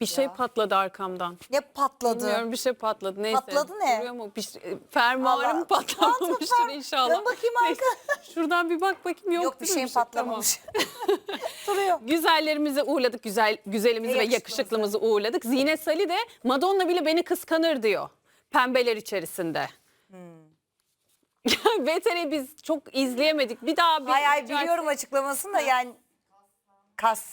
Bir şey ya. patladı arkamdan. Ne patladı? Bilmiyorum bir şey patladı. Neyse. Patladı ne? Duruyor mu? Bir şey, fermuarım Allah. patlamamıştır Patladı. inşallah. Dön bakayım Neyse, Şuradan bir bak bakayım yok, Yok bir şeyin şey? Tamam. patlamamış. Duruyor. Güzellerimizi uğurladık, güzel güzelimizi Ve ve yakışıklımızı. uğurladık. Zinet Salih de Madonna bile beni kıskanır diyor. Pembeler içerisinde. Hmm. Beter'i biz çok izleyemedik. Bir daha bir Hay hay biliyorum açıklamasını da yani kas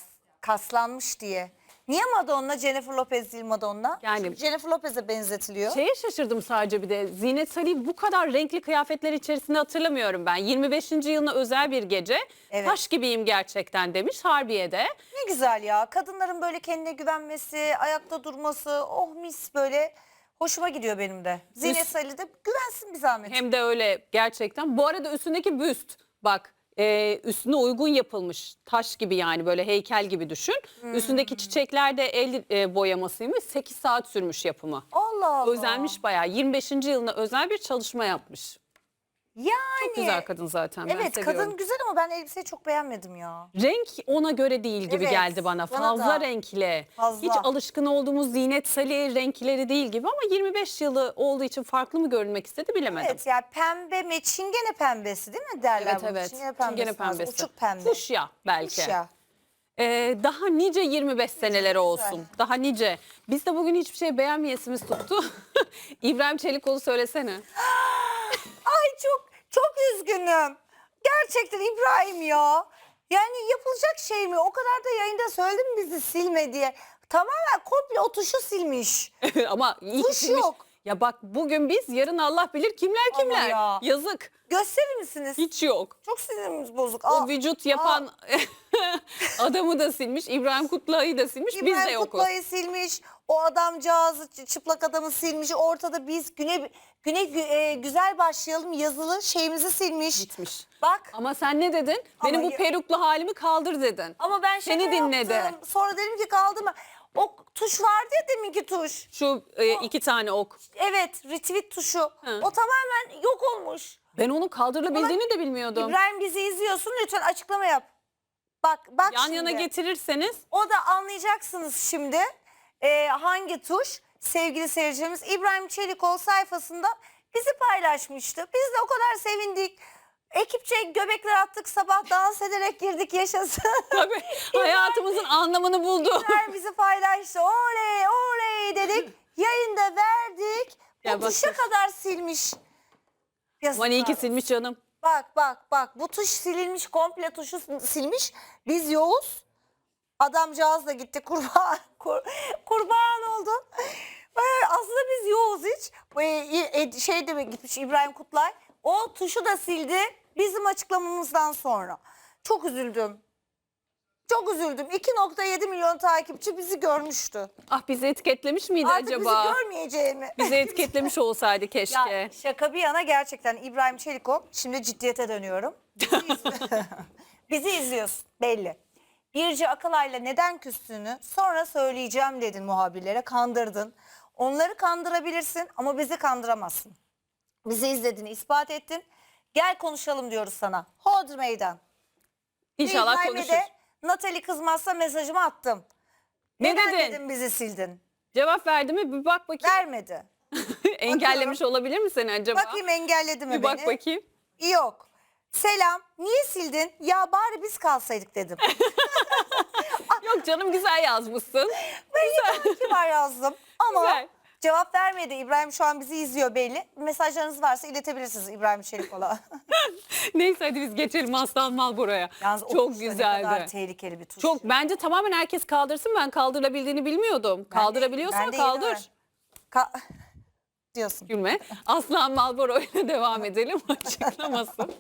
kaslanmış diye. Niye Madonna Jennifer Lopez değil Madonna? Yani- Çünkü Jennifer Lopez'e benzetiliyor. Şeye şaşırdım sadece bir de. Zinet Salih bu kadar renkli kıyafetler içerisinde hatırlamıyorum ben. 25. yılına özel bir gece. Evet. Taş gibiyim gerçekten demiş Harbiye'de. Ne güzel ya. Kadınların böyle kendine güvenmesi, ayakta durması, oh mis böyle hoşuma gidiyor benim de. Zinet Salih de güvensin bir zahmet. Hem de öyle gerçekten. Bu arada üstündeki büst bak e, üstüne uygun yapılmış. Taş gibi yani böyle heykel gibi düşün. Hmm. Üstündeki çiçekler de el e, boyamasıymış. 8 saat sürmüş yapımı. Allah Allah. Özenmiş bayağı. 25. yılına özel bir çalışma yapmış. Yani. Çok güzel kadın zaten. ben Evet seviyorum. kadın güzel ama ben elbiseyi çok beğenmedim ya. Renk ona göre değil gibi Evet, geldi bana. bana Fazla da. renkli. Fazla. Hiç alışkın olduğumuz Zinet Salih renkleri değil gibi ama 25 yılı olduğu için farklı mı görünmek istedi bilemedim. Evet yani pembe mi çingene pembesi değil mi derler Evet bunu? evet. Çingene pembesi. Çingene lazım. pembesi. Uçuk pembe. Fuşya belki. Fuşya. Ee, daha nice 25 seneleri olsun. Daha nice. Biz de bugün hiçbir şey beğenmeyesimiz tuttu. İbrahim Çelikoğlu söylesene. Ay çok çok üzgünüm. Gerçekten İbrahim ya. Yani yapılacak şey mi? O kadar da yayında söyledim bizi silme diye. Tamamen komple o tuşu silmiş. Ama iyi Tuş silmiş. yok. Ya bak bugün biz yarın Allah bilir kimler Ama kimler. ya. Yazık. Gösterir misiniz? Hiç yok. Çok sinirimiz bozuk. O Aa, vücut yapan adamı da silmiş. İbrahim Kutluay'ı da silmiş. biz de İbrahim yokuz. Kutluay'ı silmiş. O adamcağızı çı- çıplak adamı silmiş. Ortada biz güne güne gü- e, güzel başlayalım yazılı şeyimizi silmiş. Gitmiş. Bak. Ama sen ne dedin? Ama Benim bu ya- peruklu halimi kaldır dedin. Ama ben şaka Seni dinledi. yaptım. Sonra dedim ki kaldırma. O tuş vardı ya deminki tuş. Şu e, iki tane ok. Evet retweet tuşu. Hı. O tamamen yok olmuş. Ben onun kaldırılabildiğini de bilmiyordum. İbrahim bizi izliyorsun lütfen açıklama yap. Bak bak Yan şimdi. yana getirirseniz O da anlayacaksınız şimdi Ee, hangi tuş sevgili seyircimiz İbrahim Çelikol sayfasında bizi paylaşmıştı. Biz de o kadar sevindik. Ekipçe göbekler attık sabah dans ederek girdik yaşasın. tabii hayatımızın anlamını buldu. İbrahim bizi paylaştı. Oley oley dedik. Yayında verdik. Ya Bu bak- tuşa kadar silmiş. Yazıklar. silmiş canım. Bak bak bak bu tuş silinmiş komple tuşu silmiş. Biz yoğuz. Adamcağız da gitti kurban kur- kurban oldu. Ee, aslında biz yoğuz hiç. Ee, e, şey demek gitmiş İbrahim Kutlay. O tuşu da sildi bizim açıklamamızdan sonra. Çok üzüldüm. Çok üzüldüm. 2.7 milyon takipçi bizi görmüştü. Ah bizi etiketlemiş miydi Artık acaba? bizi görmeyeceğimi. Bizi etiketlemiş olsaydı keşke. Ya şaka bir yana gerçekten İbrahim Çelikov şimdi ciddiyete dönüyorum. Bizi, iz- Bizi izliyorsun belli. Birci Akalay'la neden küstüğünü sonra söyleyeceğim dedin muhabirlere kandırdın. Onları kandırabilirsin ama bizi kandıramazsın. Bizi izlediğini ispat ettin. Gel konuşalım diyoruz sana. Hodr meydan. İnşallah konuşur. de Natali kızmazsa mesajımı attım. Ne Neden dedin? dedim bizi sildin? Cevap verdi mi? Bir bak bakayım. Vermedi. Engellemiş olabilir mi seni acaba? Bakayım engelledi mi Bir beni? bak bakayım. Yok. Selam. Niye sildin? Ya bari biz kalsaydık dedim. Yok canım güzel yazmışsın. Ben kibar yazdım. Ama Güzel. Cevap vermedi. İbrahim şu an bizi izliyor belli. Mesajlarınız varsa iletebilirsiniz İbrahim Çelikol'a. Neyse hadi biz geçelim Aslan Mal buraya. Yalnız o Çok tuş da Ne kadar güzeldi. tehlikeli bir tuş. Çok bence tamamen herkes kaldırsın. Ben kaldırılabildiğini bilmiyordum. Kaldırabiliyorsan ben de yeni kaldır. öğrendim. Ka- diyorsun. Gülme. Aslan Malboro ile devam edelim açıklamasın.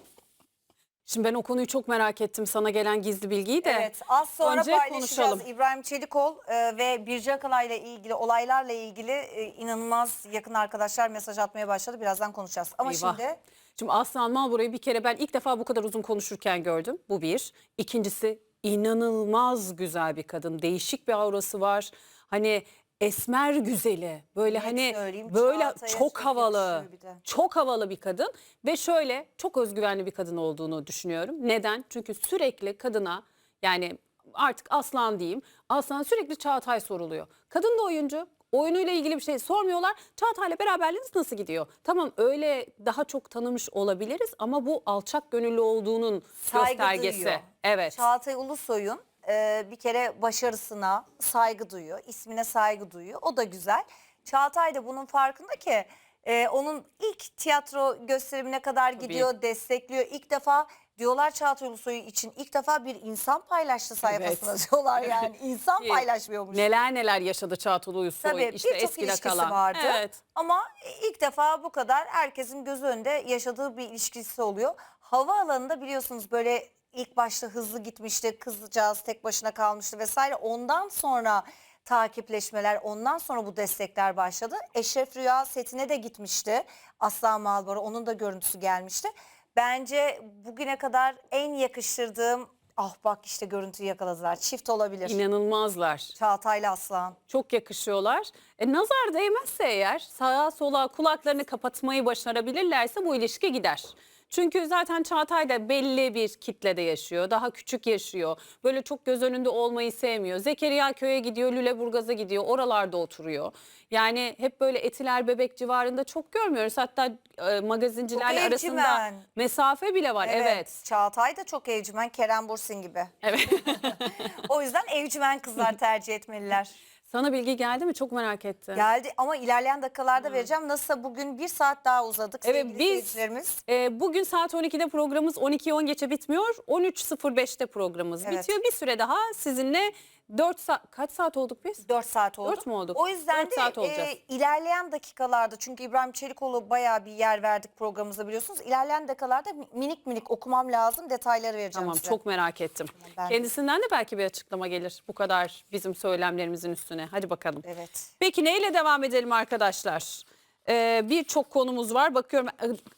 Şimdi ben o konuyu çok merak ettim sana gelen gizli bilgiyi de. Evet az sonra Önce paylaşacağız. konuşalım. İbrahim Çelikol e, ve Birce Akalay'la ilgili olaylarla ilgili e, inanılmaz yakın arkadaşlar mesaj atmaya başladı. Birazdan konuşacağız. Ama Eyvah. şimdi Şimdi Aslan Malboro'yu bir kere ben ilk defa bu kadar uzun konuşurken gördüm. Bu bir. İkincisi inanılmaz güzel bir kadın. Değişik bir aurası var. Hani esmer güzeli. Böyle Net hani söyleyeyim, böyle Çağatay'a çok çok havalı. yakışıyor bir de. Çok havalı bir kadın ve şöyle çok özgüvenli bir kadın olduğunu düşünüyorum. Neden? Çünkü sürekli kadına yani artık Aslan diyeyim. Aslan sürekli Çağatay soruluyor. Kadın da oyuncu. Oyunuyla ilgili bir şey sormuyorlar. Çağatay'la beraberliğiniz nasıl gidiyor? Tamam öyle daha çok tanımış olabiliriz ama bu alçak gönüllü olduğunun Saygı göstergesi. duyuyor. Evet. Çağatay Ulusoy'un e, bir kere başarısına saygı duyuyor, ismine saygı duyuyor. O da güzel. Çağatay da bunun farkında ki e, onun ilk tiyatro gösterimine kadar gidiyor, destekliyor. İlk defa diyorlar Çağatay Ulusoy için ilk defa bir insan paylaştı sayfasına Evet. diyorlar yani. İnsan Ki paylaşmıyormuş. Neler neler yaşadı Çağatay Ulusoy. Tabii işte birçok eskide ilişkisi kalan. vardı. Evet. Ama ilk defa bu kadar herkesin gözü önünde yaşadığı bir ilişkisi oluyor. Havaalanında biliyorsunuz böyle ilk başta hızlı gitmişti. Kızcağız tek başına kalmıştı vesaire. Ondan sonra takipleşmeler, ondan sonra bu destekler başladı. Eşref Rüya setine de gitmişti. Aslan Malbora onun da görüntüsü gelmişti. Bence bugüne kadar en yakıştırdığım ah bak işte görüntüyü yakaladılar. Çift olabilir. İnanılmazlar. Çağatay'la Aslan. Çok yakışıyorlar. E, nazar değmezse eğer sağa sola kulaklarını kapatmayı başarabilirlerse bu ilişki gider. Çünkü zaten Çağatay da belli bir kitlede yaşıyor. Daha küçük yaşıyor. Böyle çok göz önünde olmayı sevmiyor. Zekeriya köye gidiyor, Lüleburgaz'a gidiyor. Oralarda oturuyor. Yani hep böyle Etiler Bebek civarında çok görmüyoruz. Hatta e, magazincilerle Çok arasında evcimen. mesafe bile var. Evet. Çağatay da çok evcimen. Kerem Bursin gibi. Evet. O yüzden evcimen kızlar tercih etmeliler. Sana bilgi geldi mi? Çok merak ettim. Geldi ama ilerleyen dakikalarda vereceğim. Nasılsa bugün bir saat daha uzadık Evet, sevgili biz- seyircilerimiz. Ee, bugün saat 12'de programımız 12'yi 10 geçe bitmiyor. 13.05'te programımız Evet. bitiyor. Bir süre daha sizinle 4 saat kaç saat olduk biz? 4 saat oldu. Dört mü olduk? O yüzden de saat e, olacağız. ilerleyen dakikalarda çünkü İbrahim Çelikoğlu bayağı bir yer verdik programımıza biliyorsunuz. İlerleyen dakikalarda minik minik okumam lazım. Detayları vereceğim Tamam size. çok merak ettim. ben de. Kendisinden de belki bir açıklama gelir bu kadar bizim söylemlerimizin üstüne. Hadi bakalım. Evet. Peki neyle devam edelim arkadaşlar? Ee, Birçok konumuz var. Bakıyorum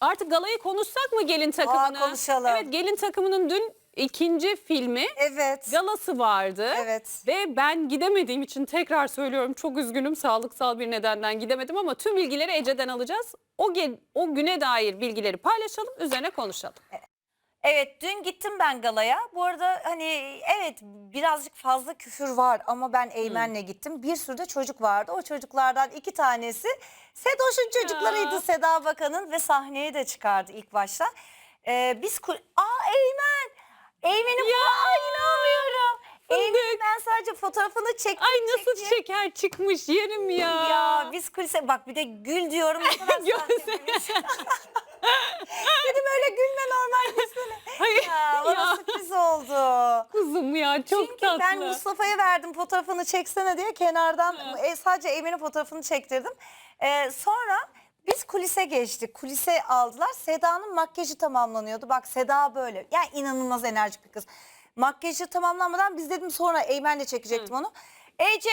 artık galayı konuşsak mı gelin takımını? konuşalım. Evet gelin takımının dün ikinci filmi Evet. galası vardı. Evet. Ve ben gidemediğim için tekrar söylüyorum çok üzgünüm sağlıksal bir nedenden gidemedim ama tüm bilgileri Ece'den alacağız. O, o güne dair bilgileri paylaşalım üzerine konuşalım. Evet dün gittim ben galaya. Bu arada hani evet birazcık fazla küfür var ama ben Eymen'le gittim. Bir sürü de çocuk vardı. O çocuklardan iki tanesi Sedoş'un çocuklarıydı Ya. Seda Bakan'ın ve sahneye de çıkardı ilk başta. Ee, biz kul- Aa Eymen! Eymen'in Aa inanmıyorum. Eymen'in ben sadece fotoğrafını çektim. Ay nasıl çektim. şeker çıkmış yerim ya. Ya biz kulise bak bir de gül diyorum. Ne kadar sahteymiş. Dedim öyle gülme normal gülsene. Hayır Ya, bana sürpriz oldu. kızım ya çok Çünkü tatlı. ben Mustafa'ya verdim fotoğrafını çeksene diye kenardan e, sadece Eymen'in fotoğrafını çektirdim. E, sonra biz kulise geçtik. Kulise aldılar. Seda'nın makyajı tamamlanıyordu. Bak Seda böyle. Yani inanılmaz enerjik bir kız. Makyajı tamamlanmadan biz dedim sonra Eymen'le çekecektim onu. Ece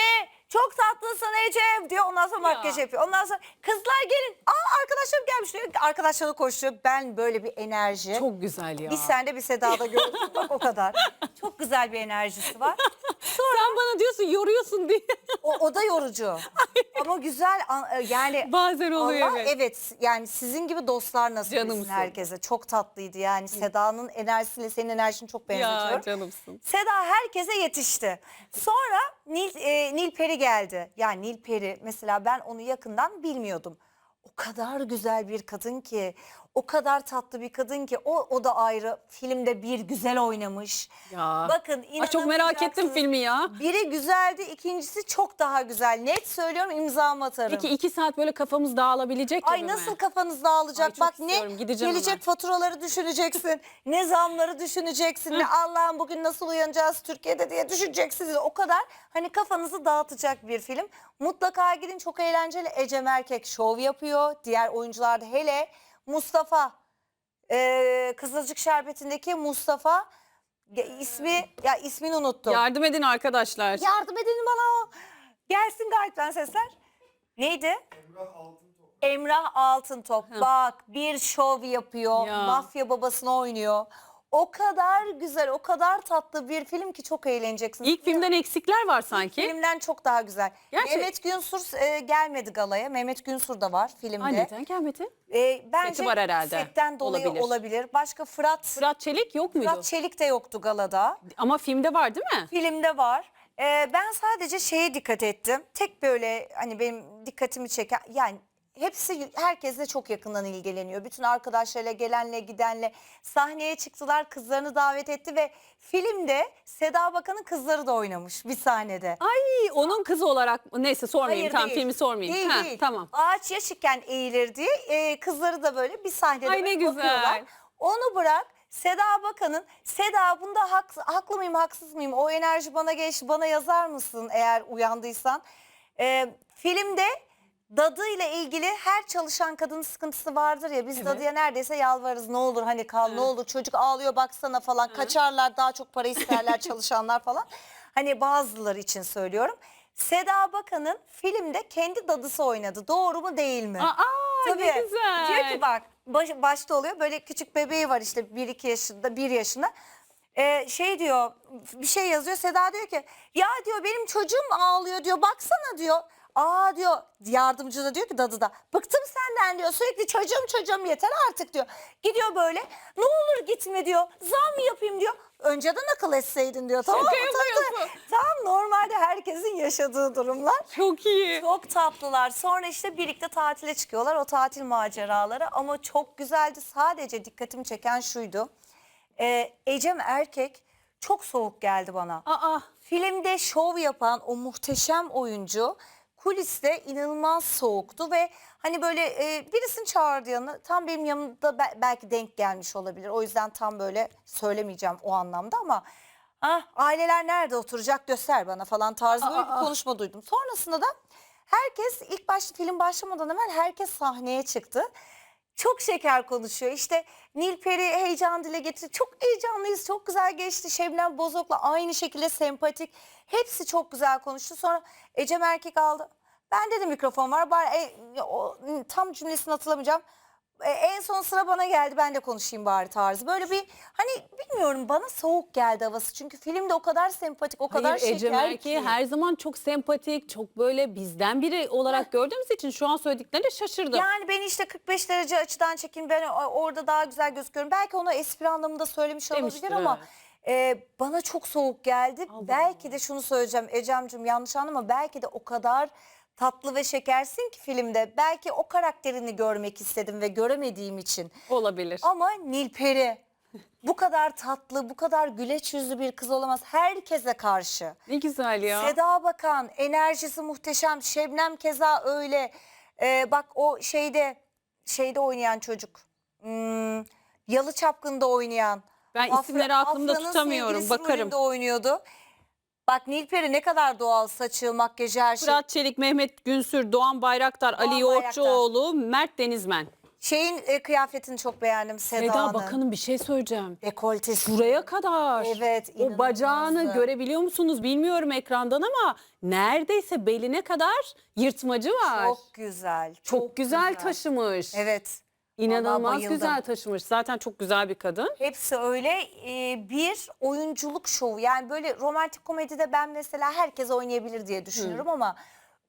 çok tatlısın Ece diyor. Ondan sonra makyaj Ya. yapıyor. Ondan sonra kızlar gelin. Aa arkadaşlarım gelmiş diyor. Arkadaşları koşuyor. Ben böyle bir enerji. Çok güzel ya. Bir sende bir Seda'da gördüm. Bak o kadar. Çok güzel bir enerjisi var. Sen bana diyorsun yoruyorsun diye. O, o da yorucu. Ama güzel an- e, yani Bazen oluyor Allah evet. yani sizin gibi dostlar nasip etsin Canımsın. herkese. Çok tatlıydı yani Seda'nın enerjisiyle senin enerjini çok Ya benzetiyorum. canımsın. Seda herkese yetişti. Sonra Nil, e, Nilperi geldi. Yani Nilperi mesela ben onu yakından bilmiyordum. O kadar güzel bir kadın ki, o kadar tatlı bir kadın ki o o da ayrı filmde bir güzel oynamış. Ya. Bakın Ay, çok merak ettim filmi ya. Biri güzeldi, ikincisi çok daha güzel. Net söylüyorum imzamı atarım. Peki iki saat böyle kafamız dağılabilecek gibi Ay mi? nasıl kafanız dağılacak? Ay, çok Bak ne istiyorum, gideceğim gelecek hemen. faturaları düşüneceksin. ne zamları düşüneceksin. ne Allah'ım bugün nasıl uyanacağız Türkiye'de diye düşüneceksiniz. O kadar hani kafanızı dağıtacak bir film. Mutlaka gidin çok eğlenceli. Ecem Erkek şov yapıyor. Diğer oyuncular da hele Mustafa ee, Kızılcık Şerbeti'ndeki Mustafa ya, ismi ya ismini unuttum. Yardım edin arkadaşlar. Yardım edin bana. Gelsin gayipten sesler. Neydi? Emrah Altıntop. Bak bir şov yapıyor. Ya. Mafya babasını oynuyor. O kadar güzel, o kadar tatlı bir film ki çok eğleneceksiniz. İlk filmden eksikler var sanki. Filmden çok daha güzel. Gerçi- Mehmet Günsur e, gelmedi galaya. Mehmet Günsur da var filmde. Ay neden gelmedi? E, bence Seti var herhalde. setten dolayı Olabilir. olabilir. Başka Fırat, Fırat, Fırat Çelik yok muydu? Çelik de yoktu galada. Ama filmde var değil mi? Filmde var. E, ben sadece şeye dikkat ettim. Tek böyle hani benim dikkatimi çeken yani hepsi herkesle çok yakından ilgileniyor. Bütün arkadaşlarıyla gelenle gidenle sahneye çıktılar kızlarını davet etti ve filmde Seda Bakan'ın kızları da oynamış bir sahnede. Ay onun kızı olarak neyse sormayayım Hayır, tamam değil. filmi sormayayım. Değil, Ha, değil. Tamam. Ağaç yaşıkken eğilir diye e, kızları da böyle bir sahnede Ay, ne güzel. bakıyorlar. Onu bırak Seda Bakan'ın Seda bunda hak, haklı mıyım haksız mıyım o enerji bana geçti bana yazar mısın eğer uyandıysan. E, filmde Dadı ile ilgili her çalışan kadının sıkıntısı vardır ya biz Evet. dadıya neredeyse yalvarırız ne olur hani kal ne olur çocuk ağlıyor baksana falan kaçarlar daha çok para isterler çalışanlar falan. Hani bazıları için söylüyorum. Seda Bakan'ın filmde kendi dadısı oynadı. Doğru mu değil mi? Aa ne güzel. Diyor ki bak baş- başta oluyor böyle küçük bebeği var işte 1-2 yaşında 1 yaşında. Ee, şey diyor bir şey yazıyor Seda diyor ki ya diyor benim çocuğum ağlıyor diyor baksana diyor. Aa diyor yardımcı da diyor ki dadı da bıktım senden diyor sürekli çocuğum çocuğum yeter artık diyor. Gidiyor böyle ne olur gitme diyor zam yapayım diyor. Önceden akıl etseydin diyor tamam mı? Şaka yapıyorsun. Tam normalde herkesin yaşadığı durumlar. Çok iyi. Çok tatlılar. Sonra işte birlikte tatile çıkıyorlar. O tatil maceraları ama çok güzeldi. Sadece dikkatimi çeken şuydu. Ee, Ecem Erkek çok soğuk geldi bana. Aa Filmde şov yapan o muhteşem oyuncu kuliste inanılmaz soğuktu ve hani böyle e, birisini çağırdı yanına tam benim yanımda be- belki denk gelmiş olabilir. O yüzden tam böyle söylemeyeceğim o anlamda ama ah, aileler nerede oturacak göster bana falan tarzı böyle bir konuşma duydum. Sonrasında da herkes ilk başta film başlamadan hemen herkes sahneye çıktı. Çok şeker konuşuyor. İşte Nilperi heyecan dile getirdi. Çok heyecanlıyız. Çok güzel geçti. Şebnem Bozok'la aynı şekilde sempatik. Hepsi çok güzel konuştu. Sonra Ecem Erkek aldı. Bende de mikrofon var. Bari, e, o, tam cümlesini hatırlamayacağım. E, en son sıra bana geldi. Ben de konuşayım bari tarzı. Böyle bir hani bilmiyorum bana soğuk geldi havası. Çünkü filmde o kadar sempatik, o kadar Hayır şeker Erkeği ki. her zaman çok sempatik, çok böyle bizden biri olarak gördüğümüz için şu an söylediklerine şaşırdım. Yani ben işte 45 derece açıdan çekeyim ben o- orada daha güzel gözüküyorum. Belki onu espri anlamında söylemiş Demiştir, olabilir ama e, bana çok soğuk geldi. Belki de şunu söyleyeceğim Ecem'cim yanlış anlama belki de o kadar tatlı ve şekersin ki filmde. Belki o karakterini görmek istedim ve göremediğim için. Olabilir. Ama Nilperi bu kadar tatlı, bu kadar güleç yüzlü bir kız olamaz. Herkese karşı. Ne güzel ya. Seda Bakan enerjisi muhteşem. Şebnem keza öyle. Ee, bak o şeyde şeyde oynayan çocuk. Hmm, Yalı Çapkın'da oynayan. Ben Afra- isimleri aklımda Afra'nın tutamıyorum. sevgilisi Bakarım. rolünde oynuyordu. Bak Nilperi ne kadar doğal saçı, makyajı her şey. Fırat Çelik, Mehmet Günsür, Doğan Bayraktar, Ali Bayraktar. Yoğurtçuoğlu, Mert Denizmen. Şeyin e, kıyafetini çok beğendim Seda'nın. Seda Bakan'ın bir şey söyleyeceğim. Dekoltesi. Buraya kadar. Evet, O bacağını görebiliyor musunuz bilmiyorum ekrandan ama neredeyse beline kadar yırtmacı var. Çok, Çok güzel. güzel, taşımış. Evet. İnanılmaz bayıldım. güzel taşımış. Zaten çok güzel bir kadın. Hepsi öyle Ee, bir oyunculuk şovu. Yani böyle romantik komedide ben mesela herkes oynayabilir diye düşünüyorum ama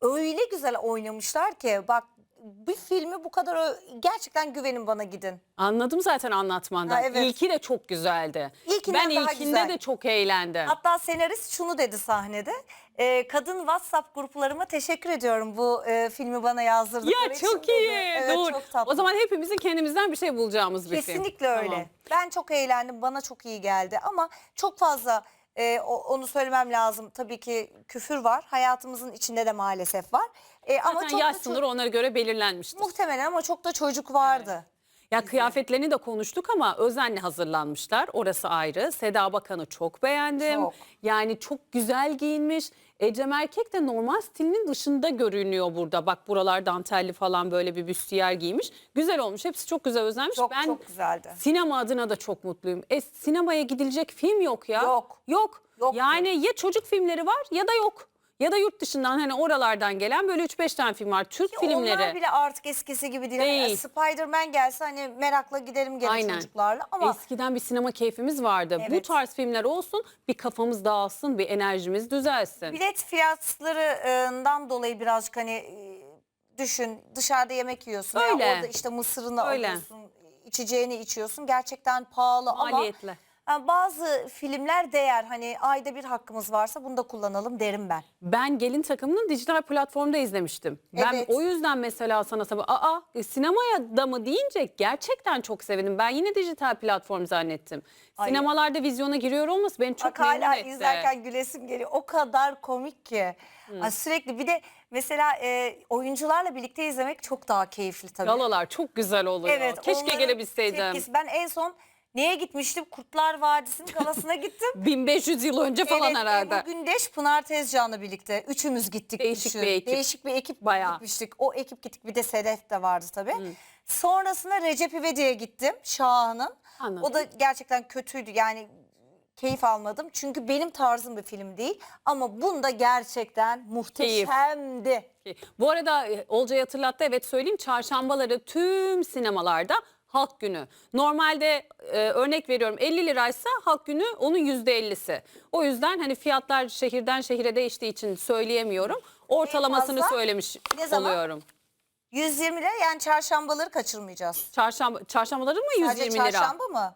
öyle güzel oynamışlar ki bak bir filmi bu kadar gerçekten güvenin bana gidin. Anladım zaten anlatmandan. Ha, evet. İlki de çok güzeldi. İlkinden ben daha ilkinde güzel. de çok eğlendim. Hatta senarist şunu dedi sahnede. Ee, kadın WhatsApp gruplarıma teşekkür ediyorum bu e, filmi bana yazdırdıkları Ya için çok dedi. iyi. Evet, Doğru. çok tatlı. O zaman hepimizin kendimizden bir şey bulacağımız bir film. Kesinlikle öyle. Tamam. Ben çok eğlendim. Bana çok iyi geldi. Ama çok fazla e, o- onu söylemem lazım. Tabii ki küfür var. Hayatımızın içinde de maalesef var. E, ama Zaten çok yaş da ço- sınırı ona göre belirlenmiştir. muhtemelen ama çok da çocuk vardı. Ya kıyafetlerini de konuştuk ama özenle hazırlanmışlar. Orası ayrı. Seda Bakan'ı çok beğendim. Çok. Yani çok güzel giyinmiş. Ecem Erkek de normal stilinin dışında görünüyor burada. Bak buralar dantelli falan böyle bir büstiyer giymiş. Güzel olmuş. Hepsi çok güzel özenmiş. Çok ben çok güzeldi. sinema adına da çok mutluyum. E, sinemaya gidilecek film yok ya. Yok. Yok. Yoktu. Yani ya çocuk filmleri var ya da yok. Ya da yurt dışından hani oralardan gelen böyle 3-5 tane film var. Türk Ki filmleri. Onlar bile artık eskisi gibi değil. Hani Değil. Spider-Man gelse hani merakla giderim gene Aynen. çocuklarla ama Eskiden bir sinema keyfimiz vardı. Bu Evet. tarz filmler olsun bir kafamız dağılsın, bir enerjimiz düzelsin. bilet fiyatlarından dolayı birazcık hani e, düşün dışarıda yemek yiyorsun. ya Öyle. orada işte mısırını Öyle. alıyorsun, içeceğini içiyorsun. Gerçekten pahalı ama Bazı filmler değer. Hani ayda bir hakkımız varsa bunu da kullanalım derim ben. Ben Gelin Takımı'nı dijital platformda izlemiştim. Ben Evet. o yüzden mesela sana sabah aa e, sinemaya da mı deyince gerçekten çok sevindim. Ben yine dijital platform zannettim. Ay. Sinemalarda vizyona giriyor olması beni çok Bak hala memnun etti. izlerken gülesim geliyor. O kadar komik ki. Ha, sürekli bir de mesela e, oyuncularla birlikte izlemek çok daha keyifli tabii. Galalar çok güzel oluyor. Evet, Keşke onların gelebilseydim. tepkisi- Ben en son neye gitmiştim? Kurtlar Vadisi'nin galasına gittim. 1500 yıl önce falan evet, herhalde. Ebru Gündeş, Pınar Tezcan'la birlikte üçümüz gittik. Değişik düşün. bir ekip. Değişik bir ekip Bayağı. gitmiştik. O ekip gittik bir de Sedef de vardı tabii. Sonrasında Recep İvedik'e gittim Şahan'ın. O da gerçekten kötüydü yani keyif almadım. Çünkü benim tarzım bir film değil. Ama bunda gerçekten muhteşemdi. Bu arada e, Olcay hatırlattı evet söyleyeyim çarşambaları tüm sinemalarda halk günü. Normalde e, örnek veriyorum 50 liraysa halk günü onun %50'si. O yüzden hani fiyatlar şehirden şehire değiştiği için söyleyemiyorum. Ortalamasını fazla? söylemiş Ne zaman? oluyorum. 120 lira yani çarşambaları kaçırmayacağız. Çarşamba, çarşambaları mı 120 Sadece lira? çarşamba mı?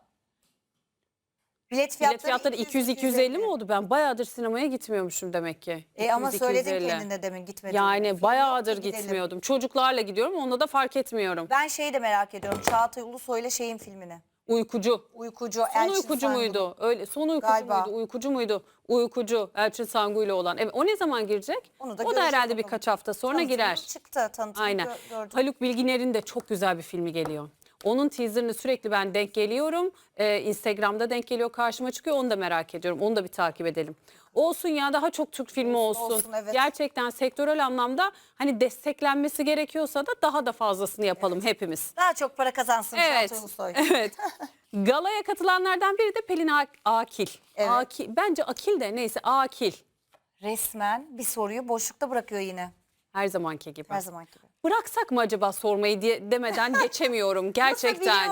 Bilet fiyatları, Bilet fiyatları 200-250 mi oldu? Ben bayağıdır sinemaya gitmiyormuşum demek ki. E ama 200-250. söyledin kendine demin gitmedin. Yani bayağıdır gidelim. gitmiyordum. Çocuklarla gidiyorum onda da fark etmiyorum. Ben şeyi de merak ediyorum. Çağatay Ulusoy'la şeyin filmini. Uykucu. Uykucu. Son Elçin uykucu Sangun. muydu? Öyle son uykucu Galiba. muydu? Uykucu muydu? Uykucu Elçin Sangu ile olan. Evet o ne zaman girecek? Onu da o da herhalde bakalım. birkaç hafta sonra Tanıtımı girer. Çıktı tanıtımı Aynen. gö- gördüm. Haluk Bilginer'in de çok güzel bir filmi geliyor. Onun teaserını sürekli ben denk geliyorum. Ee, Instagram'da denk geliyor karşıma çıkıyor. Onu da merak ediyorum. Onu da bir takip edelim. Olsun ya daha çok Türk filmi olsun. olsun, evet. Gerçekten sektörel anlamda hani desteklenmesi gerekiyorsa da daha da fazlasını yapalım hepimiz. Daha çok para kazansın Evet. Ulusoy. Evet. Galaya katılanlardan biri de Pelin Ak- Akil. Evet. Akil. Bence Akil de neyse Akil. Resmen bir soruyu boşlukta bırakıyor yine. Her zamanki gibi. Her zaman gibi. Bıraksak mı acaba sormayı diye demeden geçemiyorum gerçekten.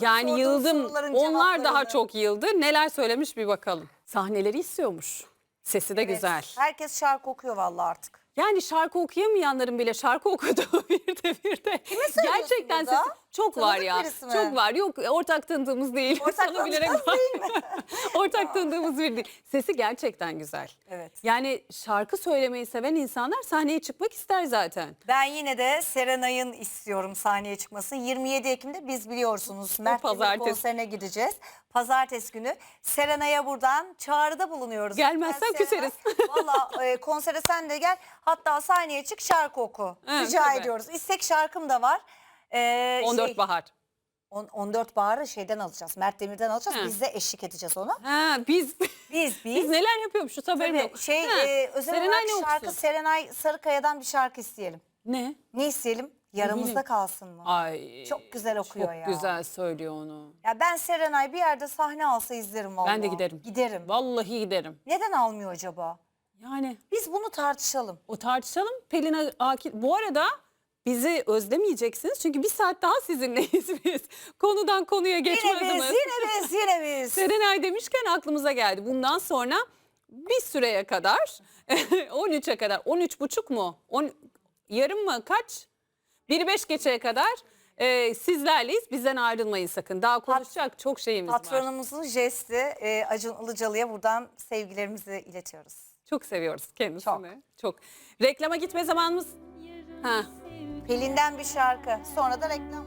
yani yıldım. Onlar daha çok yıldı. Neler söylemiş bir bakalım. Sahneleri istiyormuş. Sesi de Evet. güzel. Herkes şarkı okuyor vallahi artık. Yani şarkı okuyamayanların bile şarkı okuduğu bir de bir de. söylüyorsun Gerçekten burada? sesi çok Tanıdık var ya. birisi mi? Çok var. Yok ortak tanıdığımız değil. Ortak Sana bilerek tanıdığımız değil mi? ortak tanıdığımız biri değil. Sesi gerçekten güzel. Evet. Yani şarkı söylemeyi seven insanlar sahneye çıkmak ister zaten. Ben yine de Serenay'ın istiyorum sahneye çıkmasını. 27 Ekim'de biz biliyorsunuz Mert pazartesi. konserine gideceğiz. Pazartesi günü Serenay'a buradan çağrıda bulunuyoruz. Gelmezsen küseriz. Serenay, Valla e, konsere sen de gel. Hatta sahneye çık şarkı oku. Evet, Rica tabii. ediyoruz. İstek şarkım da var. Ee, 14 şey, bahar. on- 14 Bahar'ı şeyden alacağız. Mert Demir'den alacağız. He. Biz de eşlik edeceğiz ona. Ha, biz Biz biz biz. neler yapıyormuşuz haberim Tabii, yok. şey Ha, e, özel Serenay olarak ne şarkı okusun? Serenay Sarıkaya'dan bir şarkı isteyelim. Ne? Ne isteyelim? Yaramızda kalsın mı? Ay. Çok güzel okuyor çok ya. güzel söylüyor onu. Ya ben Serenay bir yerde sahne alsa izlerim vallahi. Ben de giderim. Giderim. Vallahi giderim. Neden almıyor acaba? Yani Biz bunu tartışalım. o tartışalım. Pelin Akil. Bu arada bizi özlemeyeceksiniz. Çünkü bir saat daha sizinleyiz biz. Konudan konuya geçme Yine biz, adımız. yine biz, yine biz. Serenay demişken aklımıza geldi. Bundan sonra bir süreye kadar 13'e kadar 13 buçuk mu? 10, yarım mı kaç? 1-5 geçeye kadar e, sizlerleyiz. Bizden ayrılmayın sakın. Daha konuşacak çok şeyimiz var. Patronumuzun jesti e, Acun Ilıcalı'ya buradan sevgilerimizi iletiyoruz. Çok seviyoruz kendisini. Çok. Reklama gitme zamanımız. Ha. Pelin'den bir şarkı. Sonra da reklam.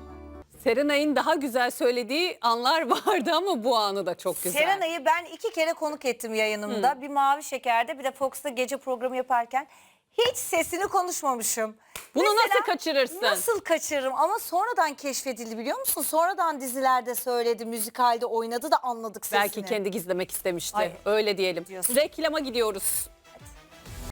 Serenay'ın daha güzel söylediği anlar vardı ama bu anı da çok güzel. Serenay'ı ben iki kere konuk ettim yayınımda. Bir Mavi Şeker'de bir de Fox'ta gece programı yaparken. Hiç sesini konuşmamışım. Bunu Mesela nasıl kaçırırsın? Nasıl kaçırırım ama sonradan keşfedildi biliyor musun? Sonradan dizilerde söyledi, müzikalde oynadı da anladık sesini. Belki kendi gizlemek istemişti. Ay. Öyle diyelim. Diyorsun. Reklama gidiyoruz.